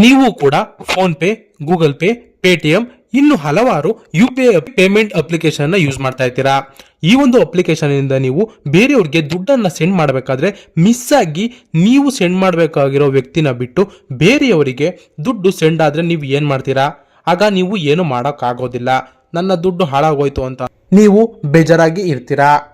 ನೀವು ಕೂಡ PhonePe, Google pay, Paytm, ಇನ್ನು ಹಲವಾರು U P I payment application use ಮಾಡ್ತಾ ಇರ್ತೀರಾ ಈ ಒಂದು ಅಪ್ಲಿಕೇಶನ್ ಇಂದ ನೀವು ಬೇರೆಯವ್ರಿಗೆ ದುಡ್ಡನ್ನ ಸೆಂಡ್ ಮಾಡಬೇಕಾದ್ರೆ ಮಿಸ್ ಆಗಿ ನೀವು ಸೆಂಡ್ ಮಾಡಬೇಕಾಗಿರೋ ವ್ಯಕ್ತಿನ ಬಿಟ್ಟು ಬೇರೆಯವರಿಗೆ ದುಡ್ಡು ಸೆಂಡ್ ಆದ್ರೆ ನೀವು ಏನು ಮಾಡ್ತೀರಾ? ಆಗ ನೀವು ಏನು ಮಾಡೋಕ್ಕಾಗೋದಿಲ್ಲ. ನನ್ನ ದುಡ್ಡು ಹಾಳಾಗೋಯ್ತು ಅಂತ. ನೀವು ಬೇಜಾರಾಗಿ ಇರ್ತೀರಾ?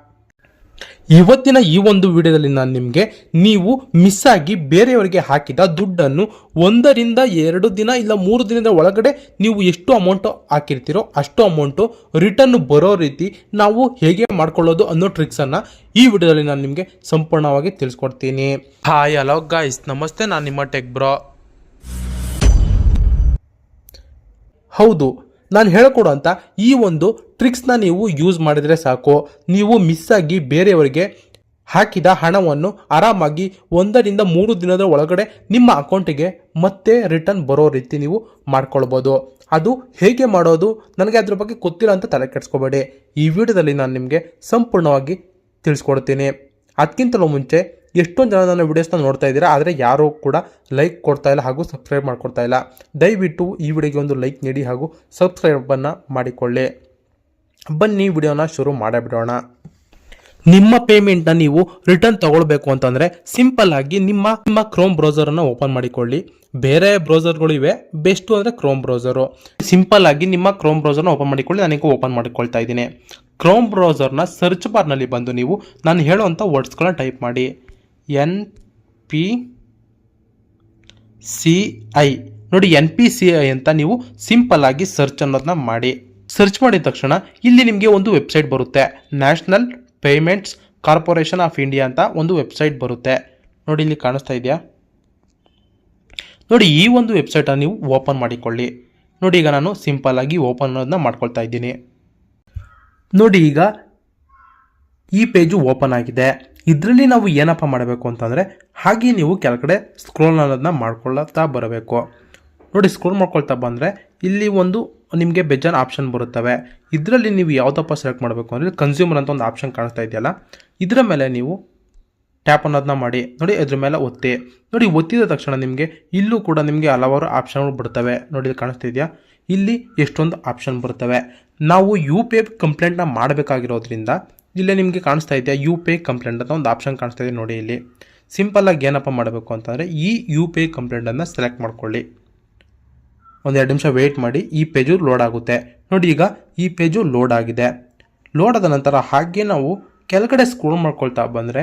ಇವತ್ತಿನ ಈ ಒಂದು ವಿಡಿಯೋದಲ್ಲಿ ನಾನು ನಿಮಗೆ ನೀವು ಮಿಸ್ ಆಗಿ ಬೇರೆಯವರಿಗೆ ಹಾಕಿದ ದುಡ್ಡನ್ನು ಒಂದರಿಂದ ಎರಡು ದಿನ ಇಲ್ಲ ಮೂರು ದಿನದ ಒಳಗಡೆ ನೀವು ಎಷ್ಟು ಅಮೌಂಟ್ ಹಾಕಿರ್ತೀರೋ ಅಷ್ಟು ಅಮೌಂಟು ರಿಟರ್ನ್ ಬರೋ ರೀತಿ ನಾವು ಹೇಗೆ ಮಾಡ್ಕೊಳ್ಳೋದು ಅನ್ನೋ ಟ್ರಿಕ್ಸನ್ನು ಈ ವಿಡಿಯೋದಲ್ಲಿ ನಾನು ನಿಮಗೆ ಸಂಪೂರ್ಣವಾಗಿ ತಿಳಿಸ್ಕೊಡ್ತೀನಿ. ಹಾಯ್ ಹಲೋ ಗಾಯ್ಸ್ ನಮಸ್ತೆ, ನಾನು ನಿಮ್ಮ ಟೆಕ್ ಬ್ರೋ ಹೌದು, ನಾನು ಹೇಳ್ಕೊಡುವಂಥ ಈ ಒಂದು ಟ್ರಿಕ್ಸ್ನ ನೀವು ಯೂಸ್ ಮಾಡಿದರೆ ಸಾಕು. ನೀವು ಮಿಸ್ ಆಗಿ ಬೇರೆಯವರಿಗೆ ಹಾಕಿದ ಹಣವನ್ನು ಆರಾಮಾಗಿ ಒಂದರಿಂದ ಮೂರು ದಿನದ ಒಳಗಡೆ ನಿಮ್ಮ ಅಕೌಂಟಿಗೆ ಮತ್ತೆ ರಿಟರ್ನ್ ಬರೋ ರೀತಿ ನೀವು ಮಾಡ್ಕೊಳ್ಬೋದು. ಅದು ಹೇಗೆ ಮಾಡೋದು? ನನಗೆ ಅದ್ರ ಬಗ್ಗೆ ಗೊತ್ತಿಲ್ಲ ಅಂತ ತಲೆ ಕೆಡಿಸ್ಕೋಬೇಡಿ. ಈ ವಿಡಿಯೋದಲ್ಲಿ ನಾನು ನಿಮಗೆ ಸಂಪೂರ್ಣವಾಗಿ ತಿಳಿಸ್ಕೊಡ್ತೀನಿ. ಅದಕ್ಕಿಂತಲೂ ಮುಂಚೆ ಎಷ್ಟೊಂದು ಜನ ನನ್ನ ವಿಡಿಯೋಸ್ನ ನೋಡ್ತಾ ಇದ್ದೀರಾ, ಆದರೆ ಯಾರೂ ಕೂಡ ಲೈಕ್ ಕೊಡ್ತಾ ಇಲ್ಲ ಹಾಗೂ ಸಬ್ಸ್ಕ್ರೈಬ್ ಮಾಡ್ಕೊಡ್ತಾ ಇಲ್ಲ. ದಯವಿಟ್ಟು ಈ ವಿಡಿಯೋಗೆ ಒಂದು ಲೈಕ್ ನೀಡಿ ಹಾಗೂ ಸಬ್ಸ್ಕ್ರೈಬನ್ನು ಮಾಡಿಕೊಳ್ಳಿ. ಬನ್ನಿ ವಿಡಿಯೋನ ಶುರು ಮಾಡೇ ಬಿಡೋಣ ನಿಮ್ಮ ಪೇಮೆಂಟ್ನ ನೀವು ರಿಟರ್ನ್ ತಗೊಳ್ಬೇಕು ಅಂತಂದರೆ ಸಿಂಪಲ್ ಆಗಿ ನಿಮ್ಮ ನಿಮ್ಮ ಕ್ರೋಮ್ ಬ್ರೌಸರನ್ನು ಓಪನ್ ಮಾಡಿಕೊಳ್ಳಿ. ಬೇರೆ ಬ್ರೌಸರ್ಗಳು ಇವೆ ಬೆಸ್ಟು ಅಂದರೆ ಕ್ರೋಮ್ ಬ್ರೌಸರು ಸಿಂಪಲ್ ಆಗಿ ನಿಮ್ಮ ಕ್ರೋಮ್ ಬ್ರೌಸರ್ನ ಓಪನ್ ಮಾಡಿಕೊಳ್ಳಿ, ನನಗೆ ಓಪನ್ ಮಾಡಿಕೊಳ್ತಾ ಇದ್ದೀನಿ. ಕ್ರೋಮ್ ಬ್ರೌಸರ್ನ ಸರ್ಚ್ ಬಾರ್ನಲ್ಲಿ ಬಂದು ನೀವು ನಾನು ಹೇಳುವಂಥ ವರ್ಡ್ಸ್ಗಳನ್ನ ಟೈಪ್ ಮಾಡಿ. ಎನ್ ಪಿ ಸಿ ಐ ನೋಡಿ ಎನ್ ಪಿ ಸಿ ಐ ಅಂತ ನೀವು ಸಿಂಪಲ್ ಆಗಿ ಸರ್ಚ್ ಅನ್ನೋದನ್ನ ಮಾಡಿ. ಸರ್ಚ್ ಮಾಡಿದ ತಕ್ಷಣ ಇಲ್ಲಿ ನಿಮಗೆ ಒಂದು ವೆಬ್ಸೈಟ್ ಬರುತ್ತೆ. National Payments Corporation of India ಅಂತ ಒಂದು ವೆಬ್ಸೈಟ್ ಬರುತ್ತೆ. ನೋಡಿ ಇಲ್ಲಿ ಕಾಣಿಸ್ತಾ ಇದೆಯಾ? ನೋಡಿ ಈ ಒಂದು ವೆಬ್ಸೈಟನ್ನು ನೀವು ಓಪನ್ ಮಾಡಿಕೊಳ್ಳಿ. ನೋಡಿ ಈಗ ನಾನು ಸಿಂಪಲ್ ಆಗಿ ಓಪನ್ ಅನ್ನೋದನ್ನ ಮಾಡ್ಕೊಳ್ತಾ ಇದ್ದೀನಿ. ನೋಡಿ ಈಗ ಈ ಪೇಜು ಓಪನ್ ಆಗಿದೆ. ಇದರಲ್ಲಿ ನಾವು ಏನಪ್ಪ ಮಾಡಬೇಕು ಅಂತಂದರೆ ಹಾಗೆ ನೀವು ಕೆಳಗಡೆ ಸ್ಕ್ರೋಲ್ ಅನ್ನೋದನ್ನ ಮಾಡ್ಕೊಳ್ತಾ ಬರಬೇಕು. ನೋಡಿ ಸ್ಕ್ರೋಲ್ ಮಾಡ್ಕೊಳ್ತಾ ಬಂದರೆ ಇಲ್ಲಿ ಒಂದು ನಿಮಗೆ ಬೇಜಾನ್ ಆಪ್ಷನ್ ಬರುತ್ತವೆ. ಇದರಲ್ಲಿ ನೀವು ಯಾವುದಪ್ಪ ಸೆಲೆಕ್ಟ್ ಮಾಡಬೇಕು ಅಂದರೆ ಕನ್ಸ್ಯೂಮರ್ ಅಂತ ಒಂದು ಆಪ್ಷನ್ ಕಾಣಿಸ್ತಾ ಇದೆಯಲ್ಲ? ಇದರ ಮೇಲೆ ನೀವು ಟ್ಯಾಪ್ ಅನ್ನೋದನ್ನ ಮಾಡಿ. ನೋಡಿ ಅದ್ರ ಮೇಲೆ ಒತ್ತಿ. ನೋಡಿ, ಒತ್ತಿದ ತಕ್ಷಣ ನಿಮಗೆ ಇಲ್ಲೂ ಕೂಡ ನಿಮಗೆ ಹಲವಾರು ಆಪ್ಷನ್ಗಳು ಬರ್ತವೆ. ನೋಡಿ ಕಾಣಿಸ್ತಿದೆಯಾ ಕಾಣಿಸ್ತಾ ಇದೆಯಾ? ಇಲ್ಲಿ ಎಷ್ಟೊಂದು ಆಪ್ಷನ್ ಬರ್ತವೆ. ನಾವು ಯು ಪಿ ಐ ಕಂಪ್ಲೇಂಟ್ನ ಮಾಡಬೇಕಾಗಿರೋದ್ರಿಂದ ಇಲ್ಲೇ ನಿಮಗೆ ಕಾಣಿಸ್ತಾ ಇದೆಯಾ? ಯು ಪಿ ಐ ಕಂಪ್ಲೇಂಟ್ ಅಂತ ಒಂದು ಆಪ್ಷನ್ ಕಾಣಿಸ್ತಾ ಇದೆ ನೋಡಿ ಇಲ್ಲಿ. ಸಿಂಪಲ್ಲಾಗಿ ಏನಪ್ಪ ಮಾಡಬೇಕು ಅಂತಂದರೆ ಈ ಯು ಪಿ ಐ ಕಂಪ್ಲೇಂಟನ್ನು ಸೆಲೆಕ್ಟ್ ಮಾಡ್ಕೊಳ್ಳಿ. ಒಂದು ಎರಡು ನಿಮಿಷ ವೇಟ್ ಮಾಡಿ, ಈ ಪೇಜು ಲೋಡ್ ಆಗುತ್ತೆ. ನೋಡಿ ಈಗ ಈ ಪೇಜು ಲೋಡ್ ಆಗಿದೆ. ಲೋಡ್ ಆದ ನಂತರ ಹಾಗೆ ನಾವು ಕೆಳಗಡೆ ಸ್ಕ್ರೋಲ್ ಮಾಡ್ಕೊಳ್ತಾ ಬಂದರೆ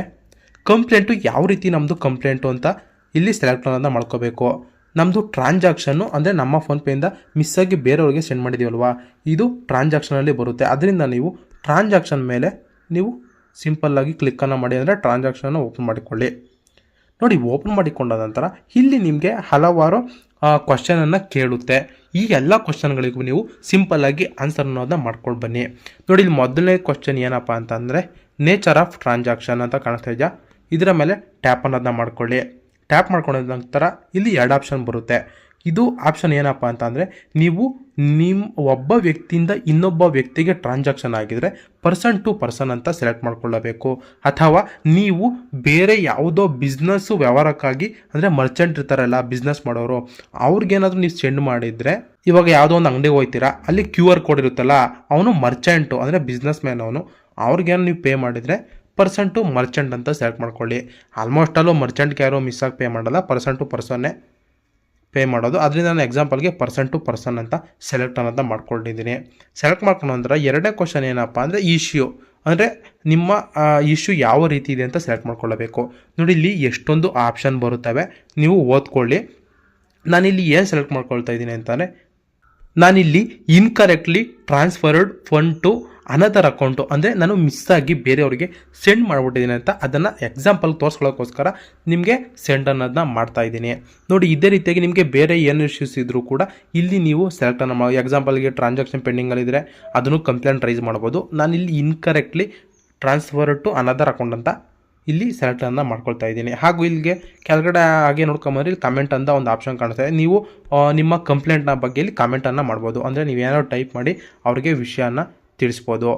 ಕಂಪ್ಲೇಂಟು ಯಾವ ರೀತಿ ನಮ್ಮದು ಕಂಪ್ಲೇಂಟು ಅಂತ ಇಲ್ಲಿ ಸೆಲೆಕ್ಟ್ ಅನ್ನೋದನ್ನ ಮಾಡ್ಕೋಬೇಕು. ನಮ್ಮದು ಟ್ರಾನ್ಸಾಕ್ಷನ್ನು ಅಂದರೆ ನಮ್ಮ ಫೋನ್ಪೇಯಿಂದ ಮಿಸ್ ಆಗಿ ಬೇರೆಯವ್ರಿಗೆ ಸೆಂಡ್ ಮಾಡಿದ್ದೀವಲ್ವಾ ಇದು ಟ್ರಾನ್ಸಾಕ್ಷನಲ್ಲಿ ಬರುತ್ತೆ. ಅದರಿಂದ ನೀವು ಟ್ರಾನ್ಸಾಕ್ಷನ್ ಮೇಲೆ ನೀವು ಸಿಂಪಲ್ಲಾಗಿ ಕ್ಲಿಕ್ಕನ್ನು ಮಾಡಿ ಅಂದರೆ ಟ್ರಾನ್ಸಾಕ್ಷನನ್ನು ಓಪನ್ ಮಾಡಿಕೊಳ್ಳಿ. ನೋಡಿ ಓಪನ್ ಮಾಡಿಕೊಂಡ ನಂತರ ಇಲ್ಲಿ ನಿಮಗೆ ಹಲವಾರು ಕ್ವಶನನ್ನು ಕೇಳುತ್ತೆ. ಈ ಎಲ್ಲ ಕ್ವಶನ್ಗಳಿಗೂ ನೀವು ಸಿಂಪಲ್ಲಾಗಿ ಆನ್ಸರ್ ಅನ್ನೋದನ್ನ ಮಾಡ್ಕೊಂಡು ಬನ್ನಿ. ನೋಡಿ, ಇಲ್ಲಿ ಮೊದಲನೇ ಕ್ವಶನ್ ಏನಪ್ಪ ಅಂತಂದರೆ ನೇಚರ್ ಆಫ್ ಟ್ರಾನ್ಸಾಕ್ಷನ್ ಅಂತ ಕಾಣಿಸ್ತಾ ಇದೆಯಾ? ಇದರ ಮೇಲೆ ಟ್ಯಾಪ್ ಅನ್ನೋದನ್ನ ಮಾಡ್ಕೊಳ್ಳಿ. ಟ್ಯಾಪ್ ಮಾಡ್ಕೊಂಡ ನಂತರ ಇಲ್ಲಿ ಎರಡು ಆಪ್ಷನ್ ಬರುತ್ತೆ. ಇದು ಆಪ್ಷನ್ ಏನಪ್ಪ ಅಂತ ಅಂದರೆ ನೀವು ನಿಮ್ಮ ಒಬ್ಬ ವ್ಯಕ್ತಿಯಿಂದ ಇನ್ನೊಬ್ಬ ವ್ಯಕ್ತಿಗೆ ಟ್ರಾನ್ಸಾಕ್ಷನ್ ಆಗಿದರೆ ಪರ್ಸನ್ ಟು ಪರ್ಸನ್ ಅಂತ ಸೆಲೆಕ್ಟ್ ಮಾಡ್ಕೊಳ್ಳಬೇಕು. ಅಥವಾ ನೀವು ಬೇರೆ ಯಾವುದೋ ಬಿಸ್ನೆಸ್ಸು ವ್ಯವಹಾರಕ್ಕಾಗಿ, ಅಂದರೆ ಮರ್ಚೆಂಟ್ ಇರ್ತಾರಲ್ಲ ಬಿಸ್ನೆಸ್ ಮಾಡೋರು, ಅವ್ರಿಗೇನಾದರೂ ನೀವು ಸೆಂಡ್ ಮಾಡಿದರೆ, ಇವಾಗ ಯಾವುದೋ ಒಂದು ಅಂಗಡಿಗೆ ಹೋಗ್ತೀರಾ, ಅಲ್ಲಿ ಕ್ಯೂ ಆರ್ ಕೋಡ್ ಇರುತ್ತಲ್ಲ, ಅವನು ಮರ್ಚೆಂಟು ಅಂದರೆ ಬಿಸ್ನೆಸ್ ಮ್ಯಾನ್ ಅವನು ಅವ್ರಿಗೇನು ನೀವು ಪೇ ಮಾಡಿದರೆ ಪರ್ಸನ್ ಟು ಮರ್ಚೆಂಟ್ ಅಂತ ಸೆಲೆಕ್ಟ್ ಮಾಡ್ಕೊಳ್ಳಿ. ಆಲ್ಮೋಸ್ಟ್ ಅಲ್ಲೂ ಮರ್ಚೆಂಟ್ಗೆ ಯಾರೋ ಮಿಸ್ ಆಗಿ ಪೇ ಮಾಡಲ್ಲ ಪರ್ಸನ್ ಟು ಪರ್ಸನ್ನೇ ಪೇ ಮಾಡೋದು. ಅದರಿಂದ ನಾನು ಎಕ್ಸಾಂಪಲ್ಗೆ ಪರ್ಸನ್ ಟು ಪರ್ಸನ್ ಅಂತ ಸೆಲೆಕ್ಟ್ ಅನ್ನೋದನ್ನ ಮಾಡ್ಕೊಂಡಿದ್ದೀನಿ. ಸೆಲೆಕ್ಟ್ ಮಾಡ್ಕೊಂಡು ನಂತರ ಎರಡನೇ ಕ್ವಶನ್ ಏನಪ್ಪ ಅಂದರೆ ಇಶ್ಯೂ ಅಂದರೆ ನಿಮ್ಮ ಇಶ್ಯೂ ಯಾವ ರೀತಿ ಇದೆ ಅಂತ ಸೆಲೆಕ್ಟ್ ಮಾಡ್ಕೊಳ್ಳಬೇಕು. ನೋಡಿ, ಇಲ್ಲಿ ಎಷ್ಟೊಂದು ಆಪ್ಷನ್ ಬರುತ್ತವೆ. ನೀವು ಓದ್ಕೊಳ್ಳಿ. ನಾನಿಲ್ಲಿ ಏನು ಸೆಲೆಕ್ಟ್ ಮಾಡ್ಕೊಳ್ತಾ ಇದ್ದೀನಿ ಅಂತಂದರೆ ನಾನಿಲ್ಲಿ incorrectly transferred fund to another account ಅಂದರೆ ನಾನು ಮಿಸ್ ಆಗಿ ಬೇರೆಯವರಿಗೆ ಸೆಂಡ್ ಮಾಡಿಬಿಟ್ಟಿದ್ದೀನಿ ಅಂತ ಅದನ್ನು ಎಕ್ಸಾಂಪಲ್ ತೋರಿಸ್ಕೊಳ್ಳೋಕ್ಕೋಸ್ಕರ ನಿಮಗೆ ಸೆಂಡ್ ಅನ್ನೋದನ್ನ ಮಾಡ್ತಾ ಇದ್ದೀನಿ. ನೋಡಿ, ಇದೇ ರೀತಿಯಾಗಿ ನಿಮಗೆ ಬೇರೆ ಏನು ಇಶ್ಯೂಸ್ ಇದ್ದರೂ ಕೂಡ ಇಲ್ಲಿ ನೀವು ಸೆಲೆಕ್ಟನ್ನು ಮಾಡಿ ಎಕ್ಸಾಂಪಲ್ಗೆ ಟ್ರಾನ್ಸಾಕ್ಷನ್ ಪೆಂಡಿಂಗಲ್ಲಿದ್ದರೆ ಅದನ್ನು ಕಂಪ್ಲೇಂಟ್ ರೈಸ್ ಮಾಡ್ಬೋದು. ನಾನು ಇಲ್ಲಿ incorrectly transfer to another account ಅಂತ ಇಲ್ಲಿ ಸೆಲೆಕ್ಟನ್ನು ಮಾಡ್ಕೊಳ್ತಾ ಇದ್ದೀನಿ. ಹಾಗೂ ಇಲ್ಲಿಗೆ ಕೆಳಗಡೆ ಹಾಗೆ ನೋಡ್ಕೊಂಬಂದ್ರೆ ಇಲ್ಲಿ ಕಮೆಂಟ್ ಅಂತ ಒಂದು ಆಪ್ಷನ್ ಕಾಣಿಸ್ತಾ ನೀವು ನಿಮ್ಮ ಕಂಪ್ಲೇಂಟ್ನ ಬಗ್ಗೆ ಇಲ್ಲಿ ಕಮೆಂಟನ್ನು ಮಾಡ್ಬೋದು. ಅಂದರೆ ನೀವೇನಾದ್ರು ಟೈಪ್ ಮಾಡಿ ಅವ್ರಿಗೆ ವಿಷಯನ ತಿಳಿಸ್ಬೋದು.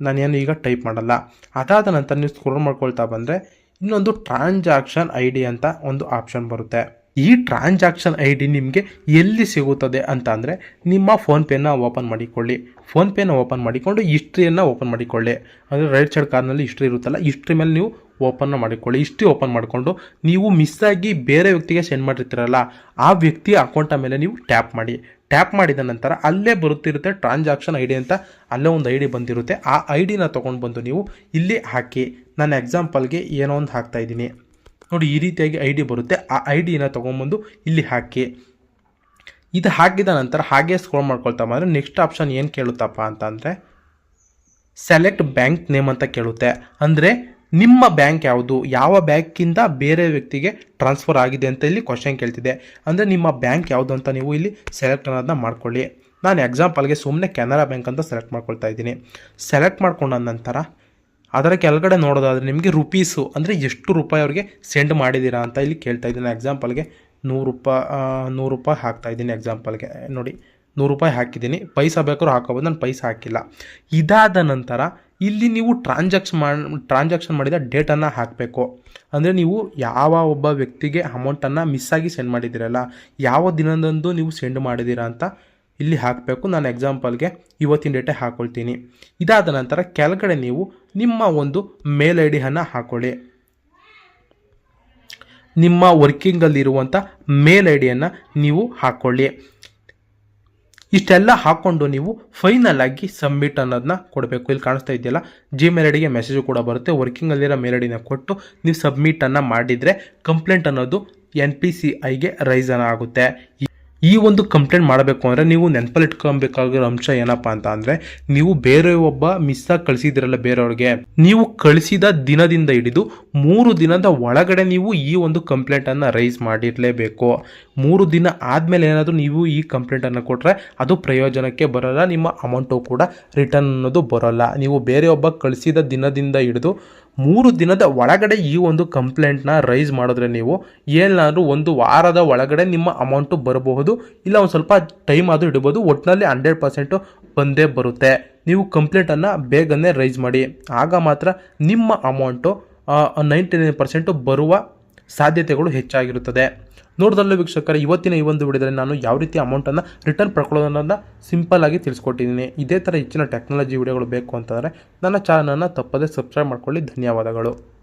ನಾನೇನು ಈಗ ಟೈಪ್ ಮಾಡಲ್ಲ. ಅದಾದ ನಂತರ ನೀವು ಸ್ಕ್ರೋಲ್ ಮಾಡ್ಕೊಳ್ತಾ ಬಂದರೆ ಇನ್ನೊಂದು ಟ್ರಾನ್ಸಾಕ್ಷನ್ ಐ ಡಿ ಅಂತ ಒಂದು ಆಪ್ಷನ್ ಬರುತ್ತೆ. ಈ ಟ್ರಾನ್ಸಾಕ್ಷನ್ ಐ ಡಿ ನಿಮಗೆ ಎಲ್ಲಿ ಸಿಗುತ್ತದೆ ಅಂತ ಅಂದರೆ ನಿಮ್ಮ ಫೋನ್ಪೇನ ಓಪನ್ ಮಾಡಿಕೊಳ್ಳಿ. ಫೋನ್ಪೇನ ಓಪನ್ ಮಾಡಿಕೊಂಡು ಹಿಸ್ಟ್ರಿಯನ್ನು ಓಪನ್ ಮಾಡಿಕೊಳ್ಳಿ. ಅಂದರೆ ರೈಟ್ ಸೈಡ್ ಕಾರ್ನಲ್ಲಿ ಹಿಸ್ಟ್ರಿ ಇರುತ್ತಲ್ಲ ಹಿಸ್ಟ್ರಿ ಮೇಲೆ ನೀವು ಓಪನ್ ಮಾಡಿಕೊಳ್ಳಿ. ಇಷ್ಟೇ ಓಪನ್ ಮಾಡಿಕೊಂಡು ನೀವು ಮಿಸ್ ಆಗಿ ಬೇರೆ ವ್ಯಕ್ತಿಗೆ ಸೆಂಡ್ ಮಾಡಿರ್ತೀರಲ್ಲ, ಆ ವ್ಯಕ್ತಿ ಅಕೌಂಟ ಮೇಲೆ ನೀವು ಟ್ಯಾಪ್ ಮಾಡಿ. ಟ್ಯಾಪ್ ಮಾಡಿದ ನಂತರ ಅಲ್ಲೇ ಬರುತ್ತಿರುತ್ತೆ ಟ್ರಾನ್ಸಾಕ್ಷನ್ ಐ ಅಂತ. ಅಲ್ಲೇ ಒಂದು ಐ ಡಿ ಬಂದಿರುತ್ತೆ. ಆ ಐ ಡಿನ ತೊಗೊಂಡು ಬಂದು ನೀವು ಇಲ್ಲಿ ಹಾಕಿ. ನಾನು ಎಕ್ಸಾಂಪಲ್ಗೆ ಏನೋ ಒಂದು ಹಾಕ್ತಾ ಇದ್ದೀನಿ. ನೋಡಿ, ಈ ರೀತಿಯಾಗಿ ಐ ಡಿ ಬರುತ್ತೆ. ಆ ಐ ಡಿನ ತೊಗೊಂಬಂದು ಇಲ್ಲಿ ಹಾಕಿ. ಇದು ಹಾಕಿದ ನಂತರ ಹಾಗೆ ಸ್ಕ್ರೋಲ್ ಮಾಡ್ಕೊಳ್ತಾ ಬಂದರೆ ನೆಕ್ಸ್ಟ್ ಆಪ್ಷನ್ ಏನು ಕೇಳುತ್ತಪ್ಪ ಅಂತ ಅಂದರೆ ಸೆಲೆಕ್ಟ್ ಬ್ಯಾಂಕ್ ನೇಮ್ ಅಂತ ಕೇಳುತ್ತೆ. ಅಂದರೆ ನಿಮ್ಮ ಬ್ಯಾಂಕ್ ಯಾವುದು? ಯಾವ ಬ್ಯಾಂಕಿಂದ ಬೇರೆ ವ್ಯಕ್ತಿಗೆ ಟ್ರಾನ್ಸ್ಫರ್ ಆಗಿದೆ ಅಂತ ಇಲ್ಲಿ ಕ್ವಶನ್ ಕೇಳ್ತಿದೆ. ಅಂದರೆ ನಿಮ್ಮ ಬ್ಯಾಂಕ್ ಯಾವುದು ಅಂತ ನೀವು ಇಲ್ಲಿ ಸೆಲೆಕ್ಟ್ ಅನ್ನೋದನ್ನ ಮಾಡ್ಕೊಳ್ಳಿ. ನಾನು ಎಕ್ಸಾಂಪಲ್ಗೆ ಸುಮ್ಮನೆ ಕೆನರಾ ಬ್ಯಾಂಕ್ ಅಂತ ಸೆಲೆಕ್ಟ್ ಮಾಡ್ಕೊಳ್ತಾ ಇದ್ದೀನಿ. ಸೆಲೆಕ್ಟ್ ಮಾಡ್ಕೊಂಡ ನಂತರ ಅದರ ಕೆಳಗಡೆ ನೋಡೋದಾದರೆ ನಿಮಗೆ ರುಪೀಸು ಅಂದರೆ ಎಷ್ಟು ರೂಪಾಯಿ ಅವ್ರಿಗೆ ಸೆಂಡ್ ಮಾಡಿದ್ದೀರಾ ಅಂತ ಇಲ್ಲಿ ಕೇಳ್ತಾ ಇದ್ದೀನಿ. ಎಕ್ಸಾಂಪಲ್ಗೆ ನೂರು ರೂಪಾಯಿ ನೂರು ರೂಪಾಯಿ ಹಾಕ್ತಾ ಇದ್ದೀನಿ ಎಕ್ಸಾಂಪಲ್ಗೆ ನೋಡಿ, ನೂರು ರೂಪಾಯಿ ಹಾಕಿದ್ದೀನಿ. ಪೈಸಾ ಬೇಕಾದ್ರೂ ಹಾಕೋಬೋದು, ನಾನು ಪೈಸಾ ಹಾಕಿಲ್ಲ. ಇದಾದ ನಂತರ ಇಲ್ಲಿ ನೀವು ಟ್ರಾನ್ಸಾಕ್ಷನ್ ಮಾಡಿ ಟ್ರಾನ್ಸಾಕ್ಷನ್ ಮಾಡಿದ ಡೇಟನ್ನು ಹಾಕಬೇಕು. ಅಂದರೆ ನೀವು ಯಾವ ಒಬ್ಬ ವ್ಯಕ್ತಿಗೆ ಅಮೌಂಟನ್ನು ಮಿಸ್ಸಾಗಿ ಸೆಂಡ್ ಮಾಡಿದ್ದೀರಲ್ಲ, ಯಾವ ದಿನದಂದು ನೀವು ಸೆಂಡ್ ಮಾಡಿದ್ದೀರಾ ಅಂತ ಇಲ್ಲಿ ಹಾಕಬೇಕು. ನಾನು ಎಕ್ಸಾಂಪಲ್ಗೆ ಇವತ್ತಿನ ಡೇಟೇ ಹಾಕ್ಕೊಳ್ತೀನಿ ಇದಾದ ನಂತರ ಕೆಳಗಡೆ ನೀವು ನಿಮ್ಮ ಒಂದು ಮೇಲ್ ಐ ಡಿಯನ್ನು ಹಾಕೊಳ್ಳಿ. ನಿಮ್ಮ ವರ್ಕಿಂಗಲ್ಲಿರುವಂಥ ಮೇಲ್ ಐ ಡಿಯನ್ನು ನೀವು ಹಾಕ್ಕೊಳ್ಳಿ ಇಷ್ಟೆಲ್ಲ ಹಾಕ್ಕೊಂಡು ನೀವು ಫೈನಲ್ ಆಗಿ ಸಬ್ಮಿಟ್ ಅನ್ನೋದನ್ನ ಕೊಡಬೇಕು. ಇಲ್ಲಿ ಕಾಣಿಸ್ತಾ ಇದೆಯಲ್ಲ? ಜಿಮೇಲ್ ಐಡಿಗೆ ಮೆಸೇಜು ಕೂಡ ಬರುತ್ತೆ. ವರ್ಕಿಂಗಲ್ಲಿರೋ ಮೇಲ್ ಐಡಿನ ಕೊಟ್ಟು ನೀವು ಸಬ್ಮಿಟನ್ನು ಮಾಡಿದರೆ ಕಂಪ್ಲೇಂಟ್ ಅನ್ನೋದು ಎನ್ ಪಿ ಸಿ ಐಗೆ ರೈಸನ್ ಆಗುತ್ತೆ. ಈ- ಒಂದು ಕಂಪ್ಲೇಂಟ್ ಮಾಡಬೇಕು ಅಂದರೆ ನೀವು ನೆನಪಲ್ಲಿ ಇಟ್ಕೊಬೇಕಾಗಿರೋ ಅಂಶ ಏನಪ್ಪ ಅಂತ ಅಂದರೆ ನೀವು ಬೇರೆ ಒಬ್ಬ ಮಿಸ್ಸಾಗಿ ಕಳಿಸಿದಿರಲ್ಲ ಬೇರೆಯವ್ರಿಗೆ, ನೀವು ಕಳಿಸಿದ ದಿನದಿಂದ ಹಿಡಿದು ಮೂರು ದಿನದ ಒಳಗಡೆ ನೀವು ಈ ಒಂದು ಕಂಪ್ಲೇಂಟನ್ನು ರೈಸ್ ಮಾಡಿರಲೇಬೇಕು. ಮೂರು ದಿನ ಆದಮೇಲೆ ಏನಾದರೂ ನೀವು ಈ ಕಂಪ್ಲೇಂಟನ್ನು ಕೊಟ್ಟರೆ ಅದು ಪ್ರಯೋಜನಕ್ಕೆ ಬರೋಲ್ಲ, ನಿಮ್ಮ ಅಮೌಂಟು ಕೂಡ ರಿಟರ್ನ್ ಅನ್ನೋದು ಬರೋಲ್ಲ. ನೀವು ಬೇರೆ ಒಬ್ಬ ಕಳಿಸಿದ ದಿನದಿಂದ ಹಿಡಿದು ಮೂರು ದಿನದ ಒಳಗಡೆ ಈ ಒಂದು ಕಂಪ್ಲೇಂಟ್ನ ರೈಸ್ ಮಾಡಿದ್ರೆ ನೀವು ಏನಾದರೂ ಒಂದು ವಾರದ ಒಳಗಡೆ ನಿಮ್ಮ ಅಮೌಂಟು ಬರಬಹುದು, ಇಲ್ಲ ಒಂದು ಸ್ವಲ್ಪ ಟೈಮ್ ಆದರೂ ಇಡಬಹುದು ಒಟ್ಟಿನಲ್ಲಿ ಹಂಡ್ರೆಡ್ ಪರ್ಸೆಂಟು ಬಂದೇ ಬರುತ್ತೆ. ನೀವು ಕಂಪ್ಲೇಂಟನ್ನು ಬೇಗನೆ ರೈಸ್ ಮಾಡಿ. ಆಗ ಮಾತ್ರ ನಿಮ್ಮ ಅಮೌಂಟು ನೈಂಟಿ ನೈನ್ ಪರ್ಸೆಂಟು ಬರುವ ಸಾಧ್ಯತೆಗಳು ಹೆಚ್ಚಾಗಿರುತ್ತದೆ. ನೋಡಿದಲ್ಲೂ ವೀಕ್ಷಕರ, ಇವತ್ತಿನ ಈ ಒಂದು ವಿಡಿಯೋದಲ್ಲಿ ನಾನು ಯಾವ ರೀತಿ ಅಮೌಂಟನ್ನು ರಿಟರ್ನ್ ಪಡ್ಕೊಳ್ಳೋದನ್ನ ಸಿಂಪಲ್ ಆಗಿ ತಿಳಿಸ್ಕೊಟ್ಟಿದ್ದೀನಿ. ಇದೇ ಥರ ಹೆಚ್ಚಿನ ಟೆಕ್ನಾಲಜಿ ವಿಡಿಯೋಗಳು ಬೇಕು ಅಂತಂದರೆ ನನ್ನ ಚಾನಲನ್ನು ತಪ್ಪದೇ ಸಬ್ಸ್ಕ್ರೈಬ್ ಮಾಡ್ಕೊಳ್ಳಿ. ಧನ್ಯವಾದಗಳು.